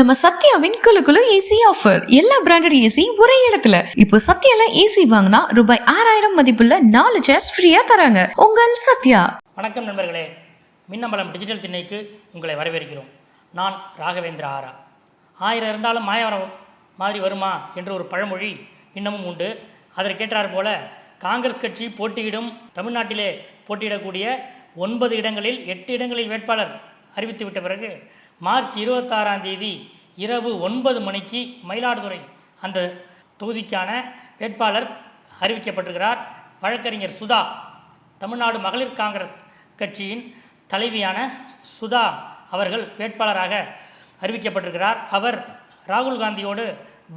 நம்ம சத்யாவின் குழு குழு ஏசி ஆஃபர் எல்லா பிராண்டட் ஏசி ஒரே இடத்துல. இப்போ சத்யால ஏசி வாங்கினா ரூபாய் ஆறாயிரம் மதிப்புள்ள நாலு சேர்ஸ் ஃப்ரீயா தராங்க. உங்கள் சத்யா. வணக்கம் நண்பர்களே. மின்னம்பலம் டிஜிட்டல் திண்ணைக்கு உங்களை வரவேற்கிறோம். நான் ராகவேந்திர ஆரா. ஆயிரம் இருந்தாலும் மாயவரம் மாதிரி வருமா என்ற ஒரு பழமொழி இன்னமும் உண்டு. அதற்கேற்றார் போல காங்கிரஸ் கட்சி போட்டியிடும் தமிழ்நாட்டிலே போட்டியிடக்கூடிய ஒன்பது இடங்களில் எட்டு இடங்களில் வேட்பாளர் அறிவித்து விட்ட பிறகு மார்ச் இருபத்தாறாம் தேதி இரவு ஒன்பது மணிக்கு மயிலாடுதுறை அந்த தொகுதிக்கான வேட்பாளர் அறிவிக்கப்பட்டிருக்கிறார். வழக்கறிஞர் சுதா தமிழ்நாடு மகளிர் காங்கிரஸ் கட்சியின் தலைவியான சுதா அவர்கள் வேட்பாளராக அறிவிக்கப்பட்டிருக்கிறார். அவர் ராகுல் காந்தியோடு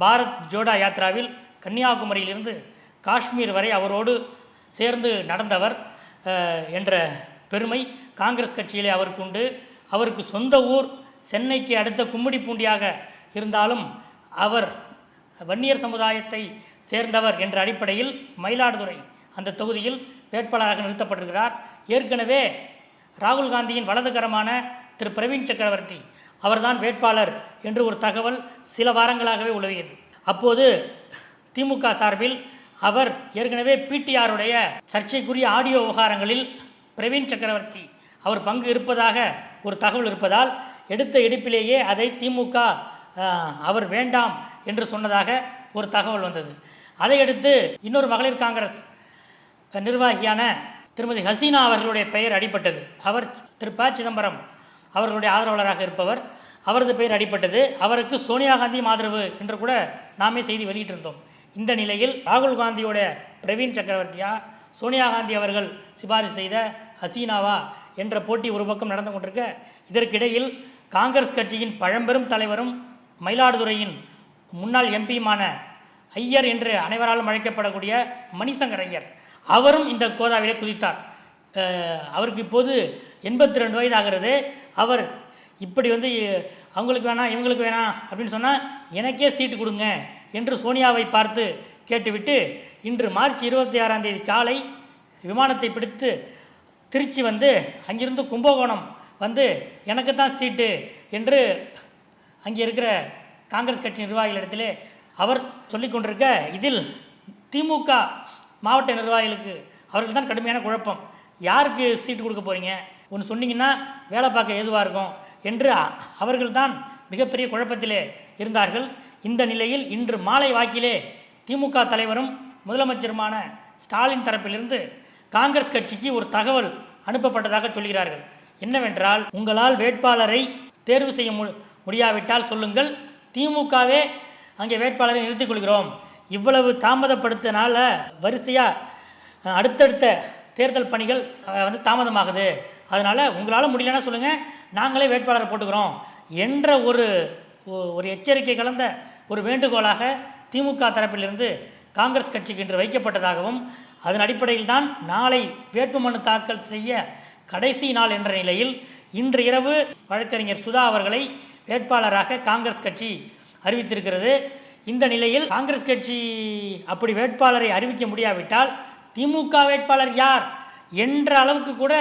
பாரத் ஜோடா யாத்ராவில் கன்னியாகுமரியிலிருந்து காஷ்மீர் வரை அவரோடு சேர்ந்து நடந்தவர் என்ற பெருமை காங்கிரஸ் கட்சியிலே அவருக்கு உண்டு. அவருக்கு சொந்த ஊர் சென்னைக்கு அடுத்த கும்மிடிப்பூண்டியாக இருந்தாலும் அவர் வன்னியர் சமுதாயத்தை சேர்ந்தவர் என்ற அடிப்படையில் மயிலாடுதுறை அந்த தொகுதியில் வேட்பாளராக நிறுத்தப்பட்டிருக்கிறார். ஏற்கனவே ராகுல் காந்தியின் வலதுகரமான திரு. பிரவீன் சக்கரவர்த்தி அவர்தான் வேட்பாளர் என்று ஒரு தகவல் சில வாரங்களாகவே உலவியது. அப்போது திமுக சார்பில் அவர் ஏற்கனவே பிடிஆருடைய சர்ச்சைக்குரிய ஆடியோ விவகாரங்களில் பிரவீன் சக்கரவர்த்தி அவர் பங்கு இருப்பதாக ஒரு தகவல் இருப்பதால் எடுத்த எடுப்பிலேயே அதை திமுக அவர் வேண்டாம் என்று சொன்னதாக ஒரு தகவல் வந்தது. அதையடுத்து இன்னொரு மகளிர் காங்கிரஸ் நிர்வாகியான திருமதி ஹசீனா அவர்களுடைய பெயர் அடிபட்டது. அவர் திரு ப. சிதம்பரம் அவர்களுடைய ஆதரவாளராக இருப்பவர். அவரது பெயர் அடிபட்டது. அவருக்கு சோனியா காந்தியும் ஆதரவு என்று கூட நாமே செய்தி வெளியிட்டிருந்தோம். இந்த நிலையில் ராகுல் காந்தியோட பிரவீன் சக்கரவர்த்தியா சோனியா காந்தி அவர்கள் சிபாரிசு செய்த ஹசீனாவா என்ற போட்டி ஒரு பக்கம் நடந்து கொண்டிருக்க இதற்கிடையில் காங்கிரஸ் கட்சியின் பழம்பெரும் தலைவரும் மயிலாடுதுறையின் முன்னாள் எம்பியுமான ஐயர் என்று அனைவராலும் அழைக்கப்படக்கூடிய மணிசங்கர் ஐயர். அவரும் இந்த கோதாவிலே குதித்தார். அவருக்கு இப்போது எண்பத்தி ரெண்டு வயது ஆகிறது அவர் இப்படி வந்து அவங்களுக்கு வேணாம் இவங்களுக்கு வேணாம் அப்படின்னு சொன்னால் எனக்கே சீட்டு கொடுங்க என்று சோனியாவை பார்த்து கேட்டுவிட்டு இன்று மார்ச் இருபத்தி ஆறாம் தேதி காலை விமானத்தை பிடித்து திருச்சி வந்து அங்கிருந்து கும்பகோணம் வந்து எனக்கு தான் சீட்டு என்று அங்கே இருக்கிற காங்கிரஸ் கட்சி நிர்வாகிகளிடத்திலே அவர் சொல்லி கொண்டிருக்க இதில் திமுக மாவட்ட நிர்வாகிகளுக்கு அவர்கள் தான் கடுமையான குழப்பம். யாருக்கு சீட்டு கொடுக்க போகிறீங்க ஒன்று சொன்னீங்கன்னா வேலை பார்க்க ஏதுவாக இருக்கும் என்று அவர்கள் தான் மிகப்பெரிய குழப்பத்திலே இருந்தார்கள். இந்த நிலையில் இன்று மாலை வாக்கிலே திமுக தலைவரும் முதலமைச்சருமான ஸ்டாலின் தரப்பிலிருந்து காங்கிரஸ் கட்சிக்கு ஒரு தகவல் அனுப்பப்பட்டதாக சொல்கிறார்கள். என்னவென்றால் உங்களால் வேட்பாளரை தேர்வு செய்ய மு முடியாவிட்டால் சொல்லுங்கள். திமுகவே அங்கே வேட்பாளரை நிறுத்திக் கொள்கிறோம். இவ்வளவு தாமதப்படுத்தினால வரிசையாக அடுத்தடுத்த தேர்தல் பணிகள் வந்து தாமதமாகுது. அதனால் உங்களால் முடியலன்னா சொல்லுங்கள் நாங்களே வேட்பாளரை போட்டுக்கிறோம். என்ற ஒரு ஒ- ஒரு எச்சரிக்கை கலந்த ஒரு வேண்டுகோளாக திமுக தரப்பிலிருந்து காங்கிரஸ் கட்சிக்கு இன்று வைக்கப்பட்டதாகவும் அதன் அடிப்படையில் தான் நாளை வேட்புமனு தாக்கல் செய்ய கடைசி நாள் என்ற நிலையில் இன்று இரவு வழக்கறிஞர் சுதா அவர்களை வேட்பாளராக காங்கிரஸ் கட்சி அறிவித்திருக்கிறது. இந்த நிலையில் காங்கிரஸ் கட்சி அப்படி வேட்பாளரை அறிவிக்க முடியாவிட்டால் திமுக வேட்பாளர் யார் என்ற அளவுக்கு கூட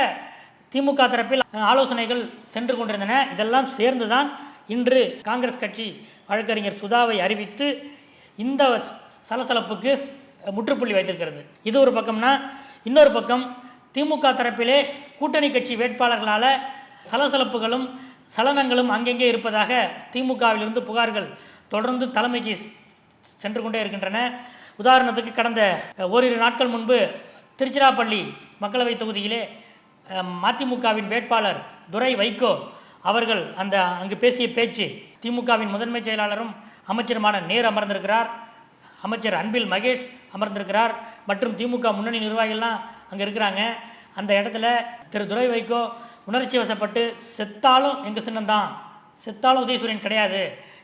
திமுக தரப்பில் ஆலோசனைகள் சென்று கொண்டிருந்தன. இதெல்லாம் சேர்ந்துதான் இன்று காங்கிரஸ் கட்சி வழக்கறிஞர் சுதாவை அறிவித்து இந்த சலசலப்புக்கு முற்றுப்புள்ளி வைத்திருக்கிறது. இது ஒரு பக்கம்னா இன்னொரு பக்கம் திமுக தரப்பிலே கூட்டணி கட்சி வேட்பாளர்களால் சலசலப்புகளும் சலனங்களும் அங்கங்கே இருப்பதாக திமுகவிலிருந்து புகார்கள் தொடர்ந்து தலைமைக்கு சென்று கொண்டே இருக்கின்றன. உதாரணத்துக்கு கடந்த ஓரிரு நாட்கள் முன்பு திருச்சிராப்பள்ளி மக்களவை தொகுதியிலே மதிமுகவின் வேட்பாளர் துரை வைகோ அவர்கள் அந்த அங்கு பேசிய பேச்சு திமுகவின் முதன்மை செயலாளரும் அமைச்சருமான நேர் அமர்ந்திருக்கிறார். அமைச்சர் அன்பில் மகேஷ் அமர்ந்திருக்கிறார். மற்றும் திமுக முன்னணி நிர்வாகிகள்லாம் அங்கே இருக்கிறாங்க. அந்த இடத்துல திரு துரை வைகோ உணர்ச்சி வசப்பட்டு செத்தாலும் எங்கள் சின்னம்தான் செத்தாலும் உதயசூரியன் கிடையாது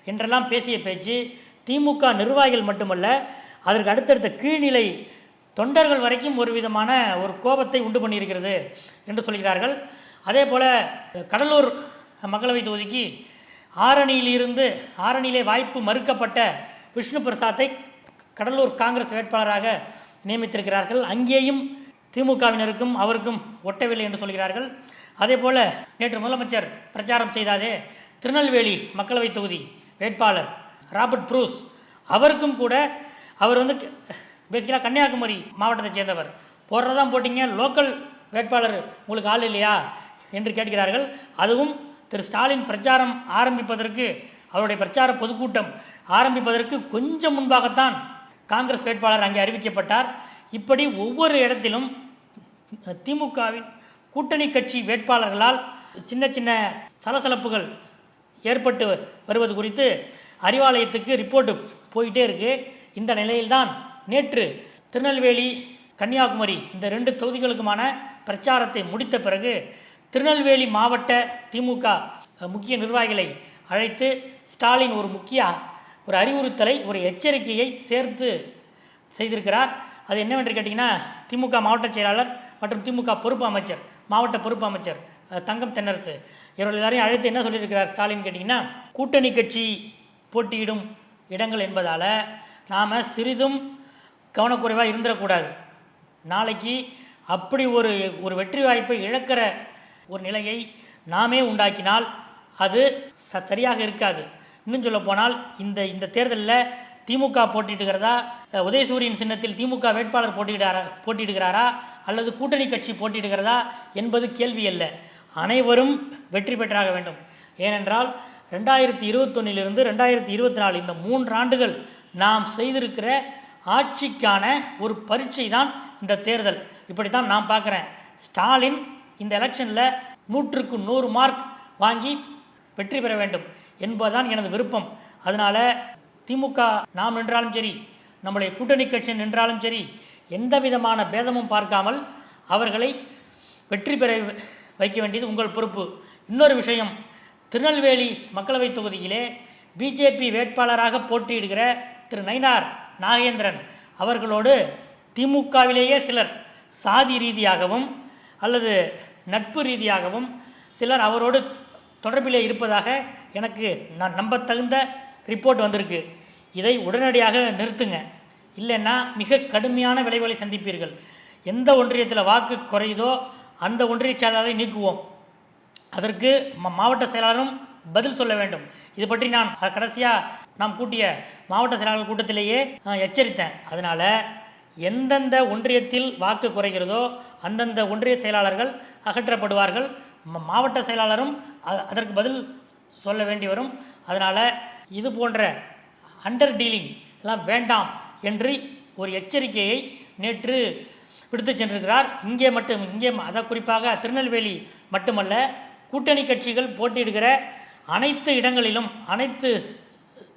என்றெல்லாம் பேசிய பேச்சு திமுக நிர்வாகிகள் மட்டுமல்ல அதற்கு அடுத்தடுத்த கீழ்நிலை தொண்டர்கள் வரைக்கும் ஒரு விதமான ஒரு கோபத்தை உண்டு பண்ணியிருக்கிறது என்று சொல்கிறார்கள். அதே போல் கடலூர் மக்களவை தொகுதிக்கு ஆரணியிலிருந்து ஆரணியிலே வாய்ப்பு மறுக்கப்பட்ட விஷ்ணு பிரசாத்தை கடலூர் காங்கிரஸ் வேட்பாளராக நியமித்திருக்கிறார்கள். அங்கேயும் திமுகவினருக்கும் அவருக்கும் ஒட்டவில்லை என்று சொல்கிறார்கள். அதே போல் நேற்று முதலமைச்சர் பிரச்சாரம் செய்தாலே திருநெல்வேலி மக்களவைத் தொகுதி வேட்பாளர் ராபர்ட் ப்ரூஸ். அவருக்கும் கூட அவர் வந்து பேசிக்கலாக கன்னியாகுமரி மாவட்டத்தை சேர்ந்தவர். போடுறதான் போட்டிங்க லோக்கல் வேட்பாளர் உங்களுக்கு ஆள் இல்லையா என்று கேட்கிறார்கள். அதுவும் திரு ஸ்டாலின் பிரச்சாரம் ஆரம்பிப்பதற்கு அவருடைய பிரச்சார பொதுக்கூட்டம் ஆரம்பிப்பதற்கு கொஞ்சம் முன்பாகத்தான் காங்கிரஸ் வேட்பாளர் அங்கே அறிவிக்கப்பட்டார். இப்படி ஒவ்வொரு இடத்திலும் திமுகவின் கூட்டணி கட்சி வேட்பாளர்களால் சின்ன சின்ன சலசலப்புகள் ஏற்பட்டு வருவது குறித்து அறிவாலயத்துக்கு ரிப்போர்ட்டு போயிட்டே இருக்கு. இந்த நிலையில்தான் நேற்று திருநெல்வேலி கன்னியாகுமரி இந்த ரெண்டு தொகுதிகளுக்குமான பிரச்சாரத்தை முடித்த பிறகு திருநெல்வேலி மாவட்ட திமுக முக்கிய நிர்வாகிகளை அழைத்து ஸ்டாலின் ஒரு முக்கிய ஒரு அறிவுறுத்தலை ஒரு எச்சரிக்கையை சேர்த்து செய்திருக்கிறார். அது என்னவென்று கேட்டிங்கன்னா திமுக மாவட்ட செயலாளர் மற்றும் திமுக பொறுப்பு அமைச்சர் மாவட்ட பொறுப்பு அமைச்சர் தங்கம் தென்னரசு. இவர்கள் எல்லாரையும் அழைத்து என்ன சொல்லியிருக்கிறார் ஸ்டாலின் கேட்டிங்கன்னா கூட்டணி கட்சி போட்டியிடும் இடங்கள் என்பதால் நாம் சிறிதும் கவனக்குறைவாக இருந்துடக்கூடாது. நாளைக்கு அப்படி ஒரு ஒரு வெற்றி வாய்ப்பை இழக்கிற ஒரு நிலையை நாமே உண்டாக்கினால் அது ச சரியாக இருக்காது. இன்னும் சொல்ல போனால் இந்த இந்த தேர்தலில் திமுக போட்டியிடுகிறதா? உதயசூரியன் சின்னத்தில் திமுக வேட்பாளர் போட்டியிடாரா போட்டியிடுகிறாரா? அல்லது கூட்டணி கட்சி போட்டியிடுகிறதா என்பது கேள்வி அல்ல. அனைவரும் வெற்றி பெற்றாக வேண்டும். ஏனென்றால் ரெண்டாயிரத்தி இருபத்தொன்னிலிருந்து ரெண்டாயிரத்தி இருபத்தி நாலு இந்த மூன்று ஆண்டுகள் நாம் செய்திருக்கிற ஆட்சிக்கான ஒரு பரீட்சை தான் இந்த தேர்தல். இப்படி தான் நான் பார்க்குறேன். ஸ்டாலின் இந்த எலெக்ஷனில் நூற்றுக்கு நூறு மார்க் வாங்கி வெற்றி பெற வேண்டும் என்பதுதான் எனது விருப்பம். அதனால் திமுக நாம் நின்றாலும் சரி நம்முடைய கூட்டணி கட்சி நின்றாலும் சரி எந்த விதமான பேதமும் பார்க்காமல் அவர்களை வெற்றி பெற வைக்க வேண்டியது உங்கள் பொறுப்பு. இன்னொரு விஷயம் திருநெல்வேலி மக்களவைத் தொகுதியிலே பிஜேபி வேட்பாளராக போட்டியிடுகிற திரு நயினார் நாகேந்திரன் அவர்களோடு திமுகவிலேயே சிலர் சாதி ரீதியாகவும் அல்லது நட்பு ரீதியாகவும் சிலர் அவரோடு தொடர்பிலே இருப்பதாக எனக்கு நான் நம்பத்தகுந்த ரிப்போர்ட் வந்திருக்கு. இதை உடனடியாக நிறுத்துங்க. இல்லைன்னா மிக கடுமையான விளைவுகளை சந்திப்பீர்கள். எந்த ஒன்றியத்தில் வாக்கு குறையுதோ அந்த ஒன்றிய செயலாளரை நீக்குவோம். அதற்கு ம- மாவட்ட செயலாளரும் பதில் சொல்ல வேண்டும். இது பற்றி நான் கடைசியாக நாம் கூட்டிய மாவட்ட செயலாளர் கூட்டத்திலேயே எச்சரித்தேன். அதனால் எந்தெந்த ஒன்றியத்தில் வாக்கு குறைகிறதோ அந்தந்த ஒன்றிய செயலாளர்கள் அகற்றப்படுவார்கள். மாவட்ட செயலாளரும் அதற்கு பதில் சொல்ல வேண்டி வரும். அதனால் இது போன்ற அண்டர் டீலிங் எல்லாம் வேண்டாம் என்று ஒரு எச்சரிக்கையை நேற்று விடுத்து சென்றிருக்கிறார். இங்கே மட்டும் இங்கே அதை குறிப்பாக திருநெல்வேலி மட்டுமல்ல கூட்டணி கட்சிகள் போட்டியிடுகிற அனைத்து இடங்களிலும் அனைத்து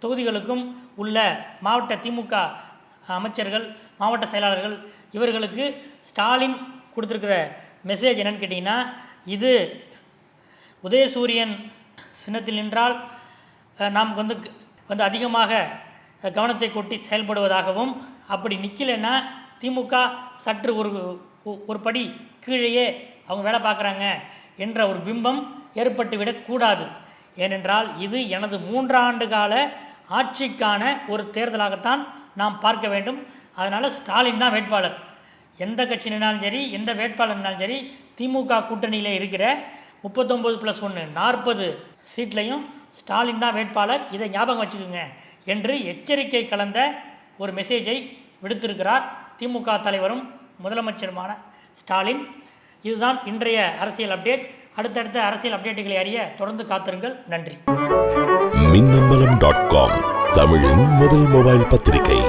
தொகுதிகளுக்கும் உள்ள மாவட்ட திமுக அமைச்சர்கள் மாவட்ட செயலாளர்கள் இவர்களுக்கு ஸ்டாலின் கொடுத்துருக்கிற மெசேஜ் என்னன்னு கேட்டிங்கன்னா இது உதயசூரியன் சின்னத்தில் நின்றால் நாம் வந்து வந்து அதிகமாக கவனத்தை கொட்டி செயல்படுவதாகவும் அப்படி நிற்கலைன்னா திமுக சற்று ஒரு ஒரு படி கீழேயே அவங்க வேலை பார்க்குறாங்க என்ற ஒரு பிம்பம் ஏற்பட்டுவிடக்கூடாது ஏனென்றால் இது எனது மூன்றாண்டு கால ஆட்சிக்கான ஒரு தேர்தலாகத்தான் நாம் பார்க்க வேண்டும். அதனால் ஸ்டாலின் தான் வேட்பாளர். எந்த கட்சியினாலும் சரி எந்த வேட்பாளர்னாலும் சரி திமுக கூட்டணியில் இருக்கிற முப்பத்தொம்போது ப்ளஸ் ஒன்று நாற்பது சீட்லையும் ஸ்டாலின் தான் வேட்பாளர் இதை ஞாபகம் வச்சுக்கோங்க என்று எச்சரிக்கை கலந்த ஒரு மெசேஜை விடுத்திருக்கிறார் திமுக தலைவரும் முதலமைச்சருமான ஸ்டாலின். இதுதான் இன்றைய அரசியல் அப்டேட் அடுத்தடுத்த அரசியல் அப்டேட்டுகளை அறிய தொடர்ந்து காத்திருங்கள். நன்றி. மின்னம்பலம் டாட் காம் தமிழின் முதல் மொபைல் பத்திரிகை.